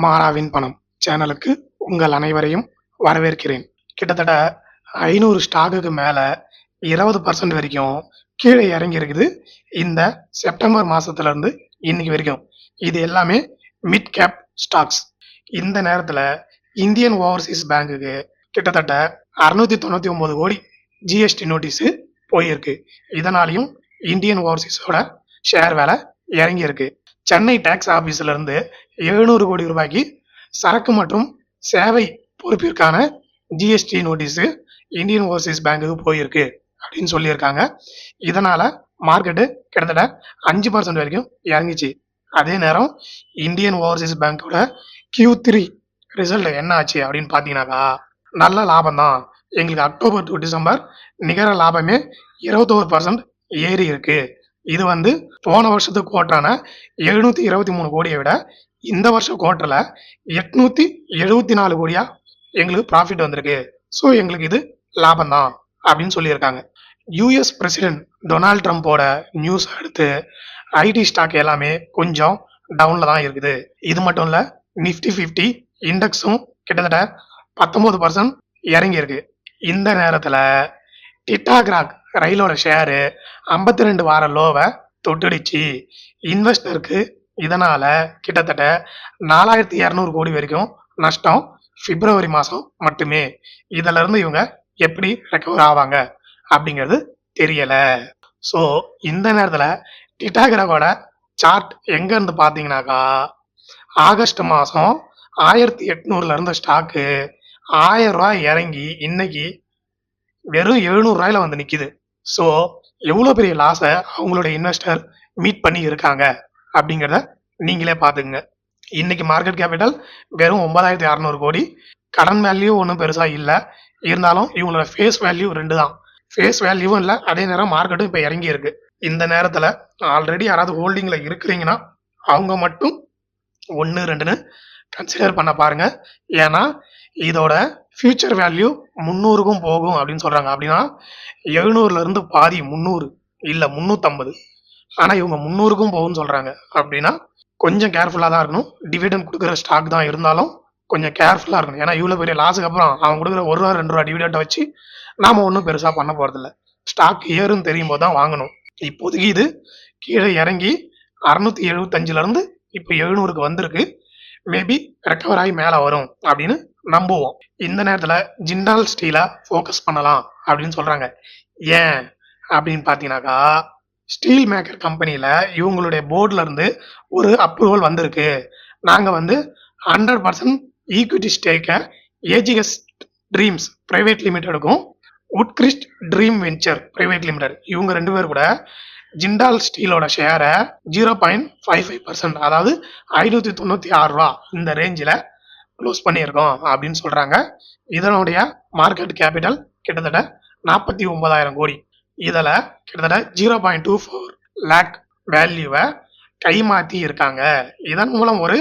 மாறாவின் பணம் சேனலுக்கு உங்கள் அனைவரையும் வரவேற்கிறேன். கிட்டத்தட்ட ஐநூறு ஸ்டாக்குக்கு மேலே இருபது பர்சன்ட் வரைக்கும் கீழே இறங்கி இருக்குது இந்த செப்டம்பர் மாதத்துலேருந்து இன்னைக்கு வரைக்கும். இது எல்லாமே மிட் கேப் ஸ்டாக்ஸ் இந்த நேரத்தில் இந்தியன் ஓவர்சீஸ் பேங்குக்கு கிட்டத்தட்ட அறுநூத்தி தொண்ணூற்றி ஒம்பது கோடி ஜிஎஸ்டி நோட்டீஸு போயிருக்கு. இதனாலையும் இந்தியன் ஓவர்சீஸோட ஷேர் வேலை இறங்கியிருக்கு. சென்னை டேக்ஸ் ஆபீஸ்ல இருந்து எழுநூறு கோடி ரூபாய்க்கு சரக்கு மற்றும் சேவை பொறுப்பிற்கான ஜிஎஸ்டி நோட்டீஸு இந்தியன் ஓவர்சீஸ் பேங்குக்கு போயிருக்கு அப்படின்னு சொல்லியிருக்காங்க. இதனால மார்க்கெட்டு கிட்டத்தட்ட அஞ்சு பர்சன்ட் வரைக்கும் இறங்கிச்சு. அதே நேரம் இந்தியன் ஓவர்சீஸ் பேங்கோட கியூ த்ரீ ரிசல்ட் என்ன ஆச்சு அப்படின்னு பார்த்தீங்கன்னாக்கா நல்ல லாபம் தான். எங்களுக்கு அக்டோபர் டு டிசம்பர் நிகர லாபமே இருபத்தோரு பர்சன்ட் ஏறி இருக்குது இது வந்து போன வருஷத்துக்கு கோட்டான எழுநூற்றி இருபத்தி மூணு கோடியை விட இந்த வருஷம் குவார்ட்டரில் எட்நூற்றி எழுபத்தி நாலு கோடியாக எங்களுக்கு ப்ராஃபிட் வந்திருக்கு. ஸோ எங்களுக்கு இது லாபம் தான் அப்படின்னு சொல்லியிருக்காங்க. யூஎஸ் பிரசிடென்ட் டொனால்ட் ட்ரம்ப்போட நியூஸ் அடுத்து ஐடி ஸ்டாக் எல்லாமே கொஞ்சம் டவுனில் தான் இருக்குது. இது மட்டும் இல்லை நிஃப்டி ஃபிஃப்டி இண்டெக்ஸும் கிட்டத்தட்ட பத்தொம்போது பர்சன்ட் இறங்கியிருக்கு. இந்த நேரத்தில் டிட்டாகிராக் ரயிலோட ஷேரு ஐம்பத்தி ரெண்டு வார லோவை தொட்டுடுச்சு. இன்வெஸ்டருக்கு இதனால் கிட்டத்தட்ட நாலாயிரத்தி இரநூறு கோடி வரைக்கும் நஷ்டம் பிப்ரவரி மாதம் மட்டுமே. இதிலிருந்து இவங்க எப்படி ரெக்கவர் ஆவாங்க அப்படிங்கிறது தெரியலை. ஸோ இந்த நேரத்தில் டிட்டாகிராகோட சார்ட் எங்கேருந்து பார்த்தீங்கன்னாக்கா ஆகஸ்ட் மாதம் ஆயிரத்தி எட்நூறுல இருந்த ஸ்டாக்கு ஆயிரம் ரூபாய் இறங்கி இன்னைக்கு வெறும் எழுநூறுரூவாயில வந்து நிற்கிது ஸோ எவ்வளோ பெரிய லாஸை அவங்களோட இன்வெஸ்டர் மீட் பண்ணி இருக்காங்க அப்படிங்கிறத நீங்களே பார்த்துக்குங்க. இன்னைக்கு மார்க்கெட் கேபிட்டல் வெறும் ஒன்பதாயிரத்தி அறநூறு கோடி. கடன் வேல்யூ ஒன்றும் பெருசாக இல்லை. இருந்தாலும் இவங்களோட ஃபேஸ் வேல்யூ ரெண்டு தான். ஃபேஸ் வேல்யூவும் இல்லை அதே நேரம் மார்க்கெட்டும் இப்போ இறங்கி இருக்கு. இந்த நேரத்தில் ஆல்ரெடி யாராவது ஹோல்டிங்கில் இருக்கிறீங்கன்னா அவங்க மட்டும் ஒன்று ரெண்டுன்னு கன்சிடர் பண்ண பாருங்க. ஏன்னா இதோட ஃபியூச்சர் வேல்யூ முந்நூறுக்கும் போகும் அப்படின்னு சொல்கிறாங்க அப்படின்னா எழுநூறுலேருந்து பாதி முந்நூறு இல்லை முந்நூற்றம்பது ஆனால் இவங்க முந்நூறுக்கும் போகும்னு சொல்கிறாங்க அப்படின்னா கொஞ்சம் கேர்ஃபுல்லாக தான் இருக்கணும். டிவிடன் கொடுக்குற ஸ்டாக் தான் இருந்தாலும் கொஞ்சம் கேர்ஃபுல்லாக இருக்கணும். ஏன்னா இவ்வளோ பெரிய லாஸுக்கு அப்புறம் அவன் கொடுக்குற ஒரு ரூபா ரெண்டு ரூபா டிவிடெண்ட்டை வச்சு நாம் ஒன்றும் பெருசாக பண்ண போகிறதில்ல ஸ்டாக் ஏறுன்னு தெரியும் போது தான் வாங்கணும். இப்போதைக்கு இது கீழே இறங்கி அறுநூத்தி எழுபத்தஞ்சிலேருந்து இப்போ எழுநூறுக்கு வந்திருக்கு. மேபி ரெக்கவர் ஆகி மேலே வரும் அப்படின்னு நம்புவோம். இந்த நேரத்தில் ஜிண்டால் ஸ்டீலை ஃபோக்கஸ் பண்ணலாம் அப்படின்னு சொல்றாங்க. ஏன்? அப்படின்னு பார்த்தீங்கன்னாக்கா ஸ்டீல் மேக்கர் கம்பெனியில் இவங்களுடைய போர்டில் இருந்து ஒரு அப்ரூவல் வந்திருக்கு. நாங்கள் வந்து ஹண்ட்ரட் பர்சன்ட் ஈக்விட்டி ஸ்டேக்கை AGS Dreams private லிமிடெடுக்கும் Utkrisht dream venture private limited இவங்க ரெண்டு பேர் கூட ஜிண்டால் ஸ்டீலோட ஷேரை zero point five five percent அதாவது ஐநூற்றி தொண்ணூற்றி ஆறு ரூபா இந்த ரேஞ்சில் க்ளோஸ் பண்ணியிருக்கோம் அப்படின்னு சொல்கிறாங்க இதனுடைய மார்க்கெட் கேபிட்டல் கிட்டத்தட்ட நாற்பத்தி ஒன்பதாயிரம் கோடி. இதில் கிட்டத்தட்ட zero point two four lakh வேல்யூவை கைமாற்றி இருக்காங்க. இதன் மூலம் ஒரு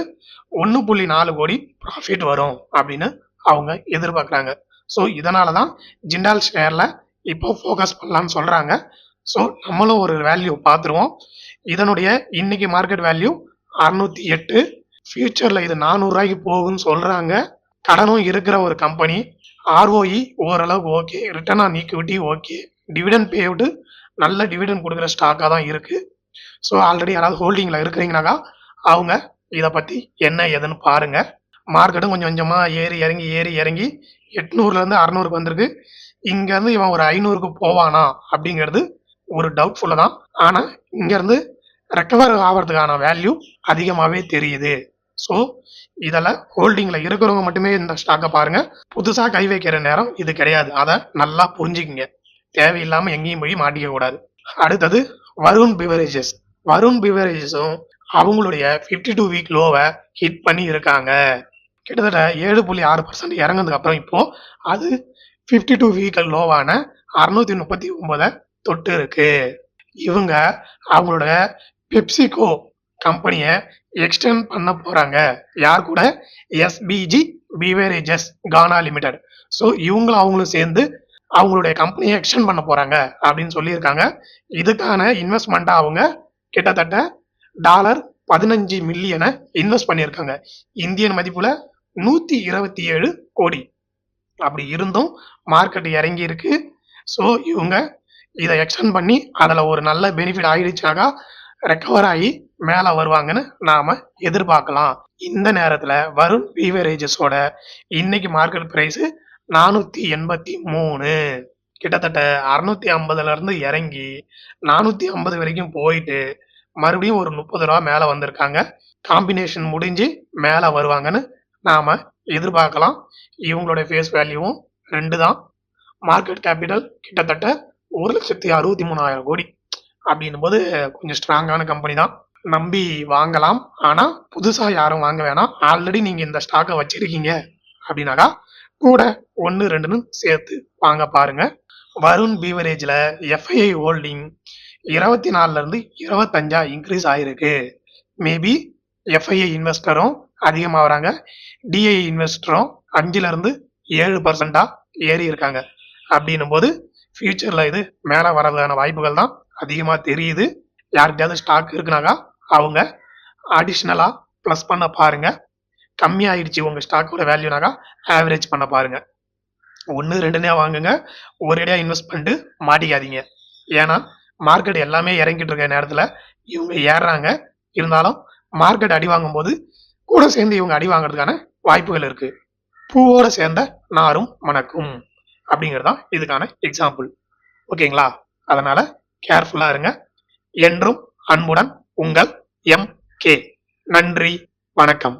ஒன்று புள்ளி நாலு கோடி ப்ராஃபிட் வரும் அப்படின்னு அவங்க எதிர்பார்க்குறாங்க. ஸோ இதனால தான் ஜிண்டால் ஷேரில் இப்போ ஃபோக்கஸ் பண்ணலாம்னு சொல்கிறாங்க ஸோ நம்மளும் ஒரு வேல்யூ பார்த்துருவோம். இதனுடைய இன்னைக்கு மார்க்கெட் வேல்யூ அறுநூத்தி எட்டு ஃபியூச்சரில் இது நானூறுரூவாய்க்கு போகும்னு சொல்கிறாங்க கடனும் இருக்கிற ஒரு கம்பெனி ஆர்ஓஇ ஓரளவுக்கு okay return on equity okay dividend பேவுடு நல்ல டிவிடன் கொடுக்குற ஸ்டாக்காக தான் இருக்குது ஸோ ஆல்ரெடி யாராவது ஹோல்டிங்கில் இருக்கிறீங்கனாக்கா அவங்க இதை பற்றி என்ன ஏதுன்னு பாருங்கள் மார்க்கெட்டும் கொஞ்சம் கொஞ்சமாக ஏறி இறங்கி ஏறி இறங்கி எட்நூறுலேருந்து அறநூறுக்கு வந்திருக்கு. இங்கேருந்து இவன் ஒரு ஐநூறுக்கு போவானா அப்படிங்கிறது ஒரு டவுட்ஃபுல்லாக தான். ஆனால் இங்கேருந்து ரெக்கவர் ஆகிறதுக்கான வேல்யூ அதிகமாகவே தெரியுது. ஸோ இதில் ஹோல்டிங்கில் இருக்கிறவங்க மட்டுமே இந்த ஸ்டாக்கை பாருங்கள் புதுசாக கை வைக்கிற நேரம் இது கிடையாது. அதை நல்லா புரிஞ்சுக்கிங்க. தேவையில்லாமல் எங்கேயும் போய் மாட்டிக்க கூடாது. அடுத்தது வருண் பிவரேஜஸ் வருண் பிவரேஜஸும் அவங்களுடைய ஃபிஃப்டி டூ வீக் லோவை ஹிட் பண்ணி இருக்காங்க. கிட்டத்தட்ட ஏழு புள்ளி ஆறு பர்சன்ட் இறங்கினதுக்கு அப்புறம் இப்போ அது ஃபிஃப்டி டூ வீக் லோவான அறுநூத்தி முப்பத்தி ஒன்பதை தொட்டு இருக்கு. இவங்க அவங்களோட பெப்சிகோ கம்பெனியை எக்ஸ்டெண்ட் பண்ண போறாங்க. யார் கூட? SBG beverages Ghana limited so இவங்களும் அவங்களும் சேர்ந்து அவங்களுடைய கம்பெனியை எக்ஸ்டெண்ட் பண்ண போறாங்க அப்படின்னு சொல்லியிருக்காங்க. இதுக்கான இன்வெஸ்ட்மெண்ட்டாக அவங்க கிட்டத்தட்ட டாலர் பதினஞ்சு மில்லியனை இன்வெஸ்ட் பண்ணியிருக்காங்க. இந்தியன் மதிப்பில் நூற்றி இருபத்தி ஏழு கோடி. அப்படி இருந்தும் மார்க்கெட் இறங்கி இருக்கு ஸோ இவங்க இதை எக்ஸ்டெண்ட் பண்ணி அதில் ஒரு நல்ல பெனிஃபிட் ஆயிடுச்சாக்கா ரெக்கவர் ஆகி மேலே வருவாங்கன்னு நாம எதிர்பார்க்கலாம். இந்த நேரத்தில் வருண் பீவரேஜஸோட இன்னைக்கு மார்க்கெட் ப்ரைஸு நானூற்றி எண்பத்தி மூணு. கிட்டத்தட்ட அறுநூத்தி ஐம்பதுல இருந்து இறங்கி நானூத்தி ஐம்பது வரைக்கும் போயிட்டு மறுபடியும் ஒரு முப்பது ரூபா மேலே வந்திருக்காங்க. காம்பினேஷன் முடிஞ்சு மேலே வருவாங்கன்னு நாம எதிர்பார்க்கலாம். இவங்களுடைய ஃபேஸ் வேல்யூவும் ரெண்டு தான் மார்க்கெட் கேபிட்டல் கிட்டத்தட்ட ஒரு லட்சத்தி அறுபத்தி மூணாயிரம் கோடி. அப்படின்னும் போது கொஞ்சம் ஸ்ட்ராங்கான கம்பெனி தான். நம்பி வாங்கலாம். ஆனால் புதுசாக யாரும் வாங்க வேணாம். ஆல்ரெடி நீங்கள் இந்த ஸ்டாக்கை வச்சுருக்கீங்க. அப்படின்னாக்கா கூட ஒன்று ரெண்டுன்னு சேர்த்து வாங்க பாருங்க. வருண் பீவரேஜில் எஃப்ஐஐ ஹோல்டிங் இருபத்தி நாலுலேருந்து இருபத்தஞ்சா இன்க்ரீஸ் ஆயிருக்கு. மேபி எஃப்ஐஐ இன்வெஸ்டரும் அதிகமாக வராங்க. டிஐ இன்வெஸ்டரும் அஞ்சுலேருந்து ஏழு பர்சண்டாக ஏறி இருக்காங்க. அப்படின்னும் போது ஃபியூச்சரில் இது மேலே வரதுக்கான வாய்ப்புகள் தான் அதிகமாக தெரியுது. யார்கிட்டயாவது ஸ்டாக் இருக்குனாக்கா அவங்க அடிஷ்னலாக ப்ளஸ் பண்ண பாருங்க. கம்மியாயிடுச்சு உங்கள் ஸ்டாக்கோட வேல்யூனாக்கா ஆவரேஜ் பண்ண பாருங்கள் ஒன்று ரெண்டுனே வாங்குங்க. ஒரேடியாக இன்வெஸ்ட் பண்ணிட்டு மாட்டிக்காதீங்க. ஏன்னா மார்க்கெட் எல்லாமே இறங்கிட்டு இருக்க நேரத்தில் இவங்க ஏறுறாங்க. இருந்தாலும் மார்க்கெட் அடி வாங்கும்போது கூட சேர்ந்து இவங்க அடி வாங்குறதுக்கான வாய்ப்புகள் இருக்குது பூவோடு சேர்ந்த நாரும் மணக்கும் அப்படிங்கிறது தான் இதுக்கான எக்ஸாம்பிள் ஓகேங்களா? அதனால கேர்ஃபுல்லா இருங்க. என்றும் அன்புடன் உங்கள் எம் கே நன்றி. வணக்கம்.